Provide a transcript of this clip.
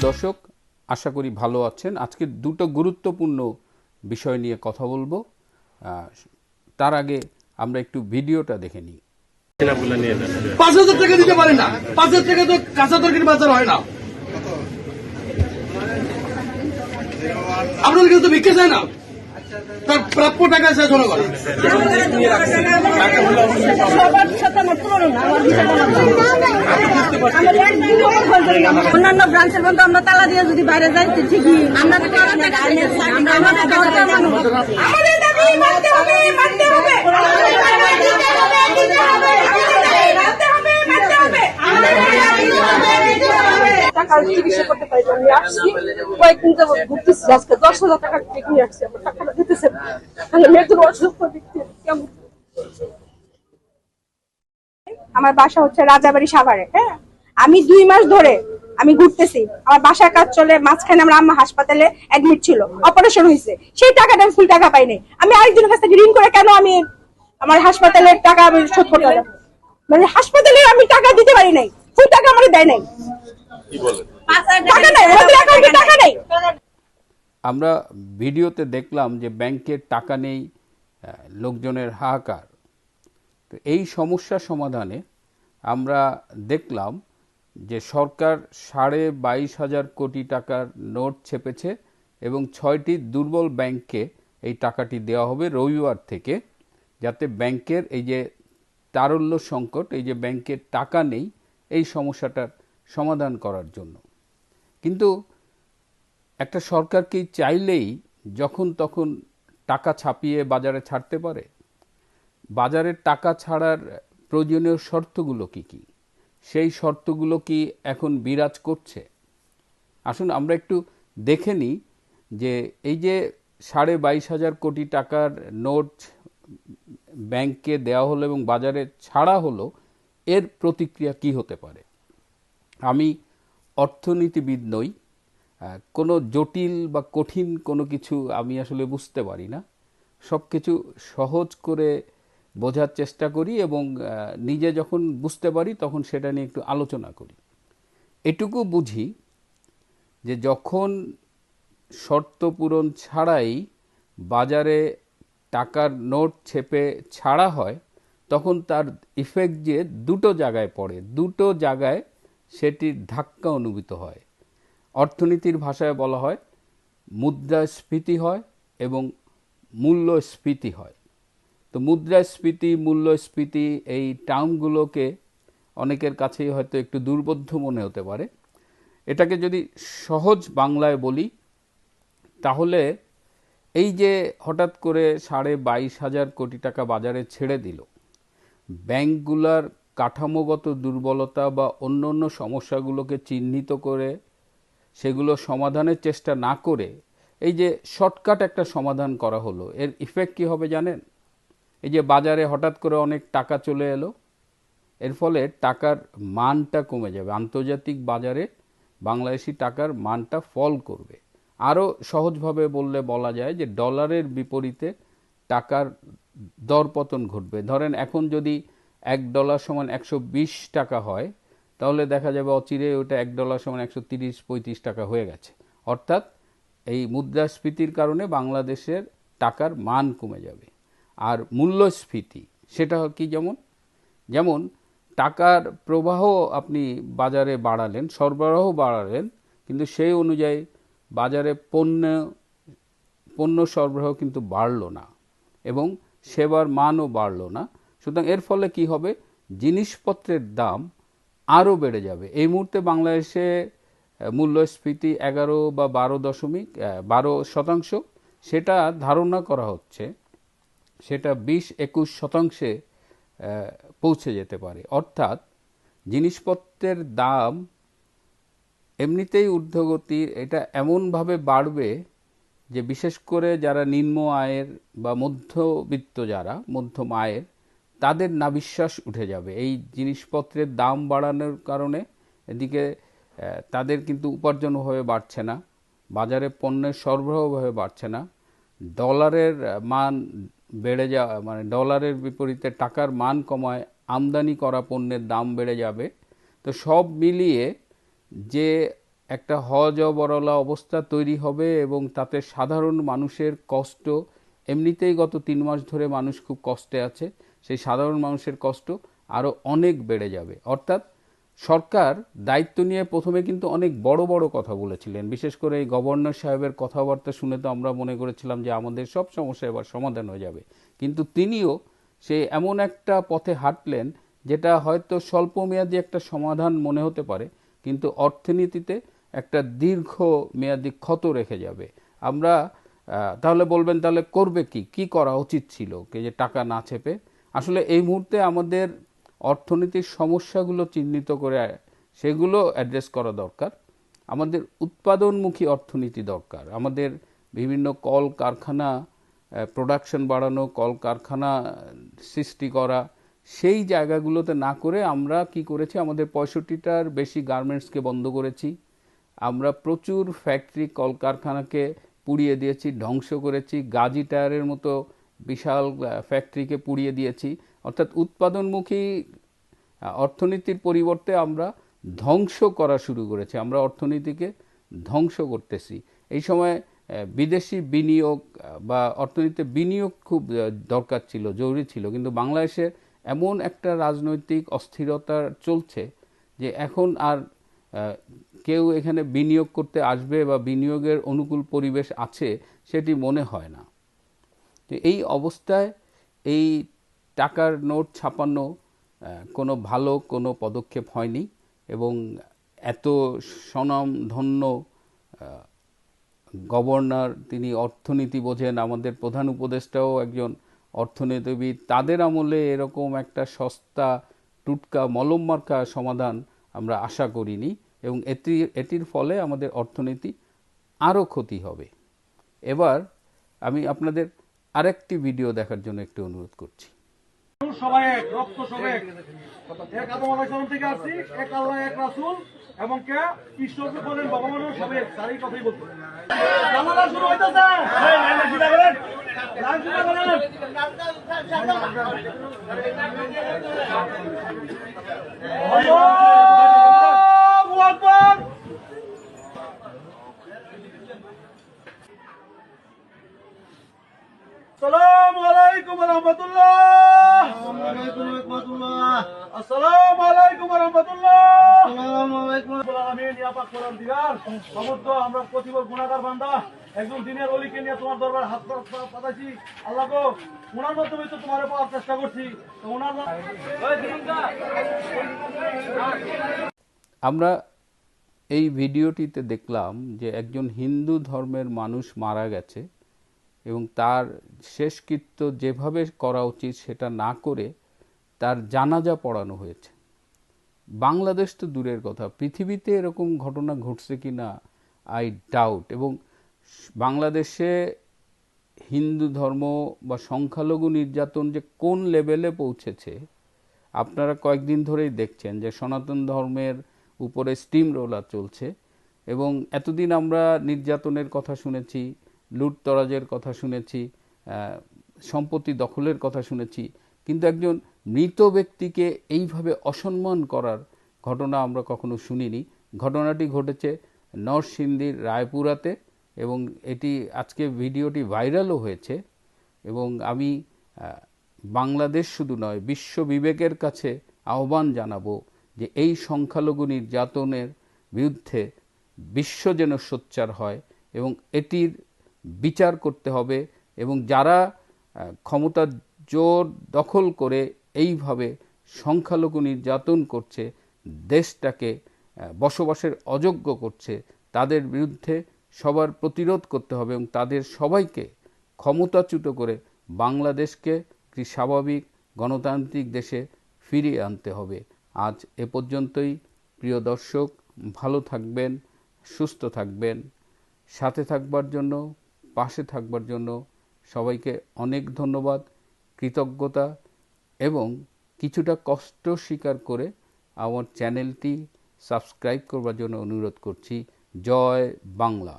দর্শক আশা করি ভালো আছেন। আজকে দুটো গুরুত্বপূর্ণ বিষয় নিয়ে কথা বলব। আহ, তার আগে আমরা একটু ভিডিওটা দেখে নিই। পাঁচ হাজার টাকা দিতে পারে না। পাঁচ হাজার টাকা তো কাঁচা তরকারি বাজার হয় না। আপনাদের কাছে তো ভিক্ষা চায় না। তার প্রাপ্য টাকা চায় জনগণ। অন্যান্য ব্রাঞ্চের মতো আমরা তালা দিয়ে যদি বাইরে যাই তো ঠিকই। আমরা আমাদের দরজা মানুষ। আমাদের দাবি মানতে হবে, মানতে হবে। আমাদের দাবি দিতে হবে, দিতে হবে। আমাদের দাবি মানতে হবে, মানতে হবে। আমাদের দাবি দিতে হবে, দিতে হবে। টাকার চিকিৎসা করতে পারি আমি আসছি, কয়েকদিন যাব ঘুরতেছি, আজকে দশ হাজার টাকা চেক নিয়ে আসছি, আমার টাকাটা দিতেছে। তাহলে মেয়েদের অসুস্থ দেখতে কেমন? আমার বাসা হচ্ছে রাজাবাড়ি সাভারে হ্যাঁ? আমি দুই মাস ধরে আমি ঘুরতেছি। আমার বাসার কাজ চলে, মাঝখানে আমার আম্মা হাসপাতালে অ্যাডমিট ছিল অপারেশন হয়েছে সেই টাকাটা আমি ফুল টাকা পাইনি। আমি আরেকজনের কাছ থেকে ঋণ করে কেন আমি আমার হাসপাতালের টাকা আমি শোধ করতে মানে হাসপাতালে আমি টাকা দিতে পারি নাই ফুল টাকা আমার দেয় নাই। আমরা ভিডিওতে দেখলাম যে ব্যাংকের টাকা নেই লোকজনের হাহাকার। তো এই সমস্যা সমাধানে আমরা দেখলাম যে সরকার সাড়ে বাইশ হাজার কোটি টাকার নোট ছেপেছে এবং ছয়টি দুর্বল ব্যাংককে এই টাকাটি দেওয়া হবে রবিবার থেকে যাতে ব্যাংকের এই যে তারল্য সংকট এই যে ব্যাংকের টাকা নেই এই সমস্যাটার সমাধান করার জন্য। কিন্তু একটা সরকার কি চাইলেই যখন তখন টাকা ছাপিয়ে বাজারে ছাড়তে পারে? বাজারের টাকা ছাড়ার প্রয়োজনীয় শর্তগুলো কি কি? সেই শর্তগুলো কি এখন বিরাজ করছে? আসুন আমরা একটু দেখে নিই যে এই যে সাড়ে বাইশ হাজার কোটি টাকার নোট ব্যাংকে দেওয়া হলো এবং বাজারে ছাড়া হলো, এর প্রতিক্রিয়া কি হতে পারে? আমি অর্থনীতিবিদ নই কোনো জটিল বা কঠিন কোনো কিছু আমি আসলে বুঝতে পারি না। সব কিছু সহজ করে বোঝার চেষ্টা করি এবং নিজে যখন বুঝতে পারি তখন সেটা নিয়ে একটু আলোচনা করি। এটুকু বুঝি যে যখন শর্ত পূরণ ছাড়াই বাজারে টাকার নোট ছেপে ছাড়া হয়, তখন তার ইফেক্ট যে দুটো জায়গায় পড়ে, দুটো জায়গায় সেটির ধাক্কা অনুভূত হয়। অর্থনীতির ভাষায় বলা হয়, মুদ্রাস্ফীতি হয় এবং মূল্যস্ফীতি হয়। তো মুদ্রাস্ফীতি, মূল্যস্ফীতি এই টার্মগুলোকে অনেকের কাছেই হয়তো একটু দুর্বোধ্য মনে হতে পারে। এটাকে যদি সহজ বাংলায় বলি, তাহলে এই যে হঠাৎ করে সাড়ে বাইশ হাজার কোটি টাকা বাজারে ছেড়ে দিল, ব্যাংকগুলার কাঠামোগত দুর্বলতা বা অন্য অন্য সমস্যাগুলোকে চিহ্নিত করে সেগুলো সমাধানের চেষ্টা না করে এই যে শর্টকাট একটা সমাধান করা হলো, এর ইফেক্ট কী হবে জানেন? এই যে বাজারে হঠাৎ করে অনেক টাকা চলে এলো, এর ফলে টাকার মানটা কমে যাবে। আন্তর্জাতিক বাজারে বাংলাদেশি টাকার মানটা ফল করবে। আরও সহজভাবে বললে বলা যায় যে ডলারের বিপরীতে টাকার দরপতন ঘটবে। ধরেন এখন যদি এক ডলার সমান একশো বিশ টাকা হয়, তাহলে দেখা যাবে অচিরে ওটা এক ডলার সমান একশো তিরিশ, পঁয়ত্রিশ টাকা হয়ে গেছে। অর্থাৎ এই মুদ্রাস্ফীতির কারণে বাংলাদেশের টাকার মান কমে যাবে। আর মূল্যস্ফীতি, সেটা কি যেমন? যেমন টাকার প্রবাহ আপনি বাজারে বাড়ালেন, সরবরাহ বাড়ালেন, কিন্তু সেই অনুযায়ী বাজারে পণ্য পণ্য সরবরাহ কিন্তু বাড়লো না এবং সেবার মানও বাড়লো না। সুতরাং এর ফলে কি হবে? জিনিসপত্রের দাম আরও বেড়ে যাবে। এই মুহূর্তে বাংলাদেশে মূল্যস্ফীতি এগারো বা বারো দশমিক বারো শতাংশ। সেটা ধারণা করা হচ্ছে সেটা বিশ একুশ শতাংশে পৌঁছে যেতে পারে। অর্থাৎ জিনিসপত্রের দাম এমনিতেই ঊর্ধ্বগতির, এটা এমনভাবে বাড়বে যে বিশেষ করে যারা নিম্ন আয়ের বা মধ্যবিত্ত যারা, মধ্যম আয়ের তাদের না বিশ্বাস উঠে যাবে। এই জিনিসপত্রের দাম বাড়ানোর কারণে এদিকে তাদের কিন্তু উপার্জনভাবে বাড়ছে না, বাজারে পণ্যের সরবরাহভাবে বাড়ছে না। ডলারের মান বেড়ে যাওয়া মানে ডলারের বিপরীতে টাকার মান কমায়, আমদানি করা পণ্যের দাম বেড়ে যাবে। তো সব মিলিয়ে যে একটা হজ হজবরলা অবস্থা তৈরি হবে এবং তাতে সাধারণ মানুষের কষ্ট, এমনিতেই গত তিন মাস ধরে মানুষ খুব কষ্টে আছে সেই সাধারণ মানুষের কষ্ট আরও অনেক বেড়ে যাবে। অর্থাৎ সরকার দায়িত্ব নিয়ে প্রথমে কিন্তু অনেক বড় বড় কথা বলেছিলেন। বিশেষ করে এই গভর্নর সাহেবের কথাবার্তা শুনে তো আমরা মনে করেছিলাম যে আমাদের সব সমস্যা এবার সমাধান হয়ে যাবে। কিন্তু তিনিও সে এমন একটা পথে হাঁটলেন যেটা হয়তো স্বল্প মেয়াদী একটা সমাধান মনে হতে পারে, কিন্তু অর্থনীতিতে একটা দীর্ঘ মেয়াদী ক্ষত রেখে যাবে। আমরা তাহলে বলবেন তাহলে করবে কি? কি করা উচিত ছিল? কে যে টাকা না চেপে আসলে এই মুহূর্তে আমাদের অর্থনীতির সমস্যাগুলো চিহ্নিত করে সেগুলো অ্যাড্রেস করা দরকার। আমাদের উৎপাদনমুখী অর্থনীতি দরকার। আমাদের বিভিন্ন কল কারখানা প্রোডাকশন বাড়ানো কল কারখানা সৃষ্টি করা, সেই জায়গাগুলোতে না করে আমরা কি করেছি, আমাদের পঁয়ষট্টিটার বেশি গার্মেন্টসকে বন্ধ করেছি। আমরা প্রচুর ফ্যাক্টরি কলকারখানাকে পুড়িয়ে দিয়েছি, ধ্বংস করেছি, গাজি টায়ারের মতো বিশাল ফ্যাক্টরিকে পুড়িয়ে দিয়েছি। অর্থাৎ উৎপাদনমুখী অর্থনীতির পরিবর্তে আমরা ধ্বংস করা শুরু করেছি। আমরা অর্থনীতিকে ধ্বংস করতেছি। এই সময় বিদেশি বিনিয়োগ বা অর্থনীতিতে বিনিয়োগ খুব দরকার ছিল, জরুরি ছিল। কিন্তু বাংলাদেশে এমন একটা রাজনৈতিক অস্থিরতা চলছে যে এখন আর কেউ এখানে বিনিয়োগ করতে আসবে বা বিনিয়োগের অনুকূল পরিবেশ আছে, সেটি মনে হয় না। তো এই অবস্থায় এই টাকার নোট ছাপানো কোনো ভালো কোনো পদক্ষেপ হয়নি এবং এত স্বনাম ধন্য আহ, গভর্নর তিনি অর্থনীতি বোঝেন আমাদের প্রধান উপদেষ্টাও একজন অর্থনীতিবিদ তাদের আমলে এরকম একটা সস্তা টুটকা মলম মার্কা সমাধান আমরা আশা করিনি এবং এটি এটির ফলে আমাদের অর্থনীতি আরও ক্ষতি হবে। এবার আমি আপনাদের আরেকটি ভিডিও দেখার জন্য একটু অনুরোধ করছি। সবাই এক, রক্ত সবাই এক। থেকে আসছি, এক কে? বলেন সমস্ত আমরা প্রতিবর একজন দিনের অলিকে নিয়ে তোমার দরবার হাত পা- পা- আল্লাহ গো, ওনার মাধ্যমে তো তোমার পাওয়ার চেষ্টা করছি। তো ওনার আমরা এই ভিডিওটিতে দেখলাম যে একজন হিন্দু ধর্মের মানুষ মারা গেছে এবং তার শেষকৃত্য যেভাবে করা উচিত সেটা না করে তার জানাজা পড়ানো হয়েছে। বাংলাদেশ তো দূরের কথা। পৃথিবীতে এরকম ঘটনা ঘটছে কি না আই ডাউট এবং বাংলাদেশে হিন্দু ধর্ম বা সংখ্যালঘু নির্যাতন যে কোন লেভেলে পৌঁছেছে, আপনারা কয়েকদিন ধরেই দেখছেন যে সনাতন ধর্মের উপরে স্টিম রোলার চলছে। এবং এতদিন আমরা নির্যাতনের কথা শুনেছি লুটতরাজের কথা শুনেছি সম্পত্তি দখলের কথা শুনেছি। কিন্তু একজন মৃত ব্যক্তিকে এইভাবে অসম্মান করার ঘটনা আমরা কখনো শুনিনি। ঘটনাটি ঘটেছে নরসিংদীর রায়পুরাতে এবং এটি আজকে ভিডিওটি ভাইরালও হয়েছে এবং আমি বাংলাদেশ শুধু নয়, বিশ্ব বিবেকের কাছে আহ্বান জানাব যে এই সংখ্যালঘু নির্যাতনের বিরুদ্ধে বিশ্ব যেন সোচ্চার হয় এবং এটির বিচার করতে হবে এবং যারা ক্ষমতার জোর দখল করে এইভাবে সংখ্যালঘু নির্যাতন করছে, দেশটাকে বসবাসের অযোগ্য করছে, তাদের বিরুদ্ধে সবার প্রতিরোধ করতে হবে এবং তাদের সবাইকে ক্ষমতাচ্যুত করে বাংলাদেশকে একটি স্বাভাবিক গণতান্ত্রিক দেশে ফিরিয়ে আনতে হবে। আজ এ পর্যন্তই। প্রিয় দর্শক, ভালো থাকবেন, সুস্থ থাকবেন, সাথে থাকবার জন্য, পাশে থাকবার জন্য সবাইকে অনেক ধন্যবাদ। কৃতজ্ঞতা। এবং কিছুটা কষ্ট স্বীকার করে আমার চ্যানেলটি সাবস্ক্রাইব করবার জন্য অনুরোধ করছি। জয় বাংলা।